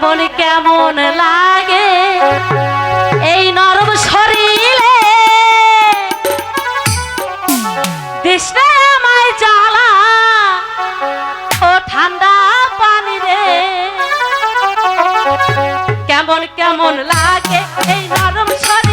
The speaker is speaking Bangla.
পাগল কেমন লাগে? এই নরম শরীরে। দেশে আমায় জ্বালা। ও ঠান্ডা পানি রে। কেমন কেমন লাগে এই নরম শরীর?